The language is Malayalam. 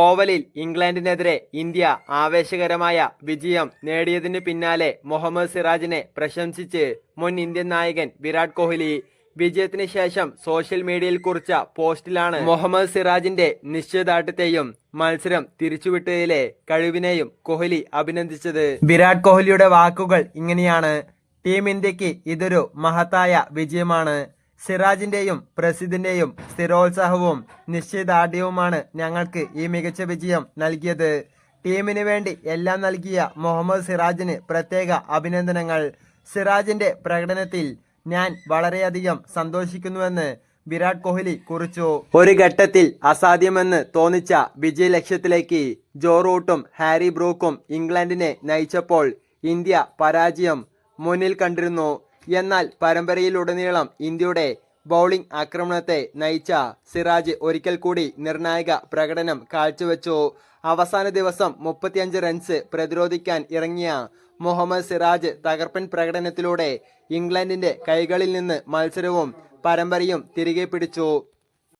ഓവലിൽ ഇംഗ്ലണ്ടിനെതിരെ ഇന്ത്യ ആവേശകരമായ വിജയം നേടിയതിനു പിന്നാലെ മുഹമ്മദ് സിറാജിനെ പ്രശംസിച്ച് മുൻ ഇന്ത്യൻ നായകൻ വിരാട് കോഹ്ലി വിജയത്തിന് ശേഷം സോഷ്യൽ മീഡിയയിൽ കുറിച്ച പോസ്റ്റിലാണ് മുഹമ്മദ് സിറാജിന്റെ നിശ്ചയദാർഢ്യത്തെയും മത്സരം തിരിച്ചുവിട്ടതിലെ കഴിവിനെയും കോഹ്ലി അഭിനന്ദിച്ചത്. വിരാട് കോഹ്ലിയുടെ വാക്കുകൾ ഇങ്ങനെയാണ്. ടീം ഇന്ത്യയ്ക്ക് ഇതൊരു മഹത്തായ വിജയമാണ്. സിറാജിന്റെയും പ്രസിദ്ധിന്റെയും സ്ഥിരോത്സാഹവും നിശ്ചയദാർഢ്യവുമാണ് ഞങ്ങൾക്ക് ഈ മികച്ച വിജയം നൽകിയത്. ടീമിന് വേണ്ടി എല്ലാം നൽകിയ മുഹമ്മദ് സിറാജിന് പ്രത്യേക അഭിനന്ദനങ്ങൾ. സിറാജിന്റെ പ്രകടനത്തിൽ ഞാൻ വളരെയധികം സന്തോഷിക്കുന്നുവെന്ന് വിരാട് കോഹ്ലി കുറിച്ചു. ഒരു ഘട്ടത്തിൽ അസാധ്യമെന്ന് തോന്നിച്ച വിജയ ലക്ഷ്യത്തിലേക്ക് ജോ റൂട്ടും ഹാരി ബ്രൂക്കും ഇംഗ്ലണ്ടിനെ നയിച്ചപ്പോൾ ഇന്ത്യ പരാജയം മുന്നിൽ കണ്ടിരുന്നു. എന്നാൽ പരമ്പരയിലുടനീളം ഇന്ത്യയുടെ ബൗളിംഗ് ആക്രമണത്തെ നയിച്ച സിറാജ് ഒരിക്കൽ കൂടി നിർണായക പ്രകടനം കാഴ്ചവെച്ചു. അവസാന ദിവസം മുപ്പത്തിയഞ്ച് റൺസ് പ്രതിരോധിക്കാൻ ഇറങ്ങിയ മുഹമ്മദ് സിറാജ് തകർപ്പൻ പ്രകടനത്തിലൂടെ ഇംഗ്ലണ്ടിന്റെ കൈകളിൽ നിന്ന് മത്സരവും പരമ്പരയും തിരികെ പിടിച്ചു.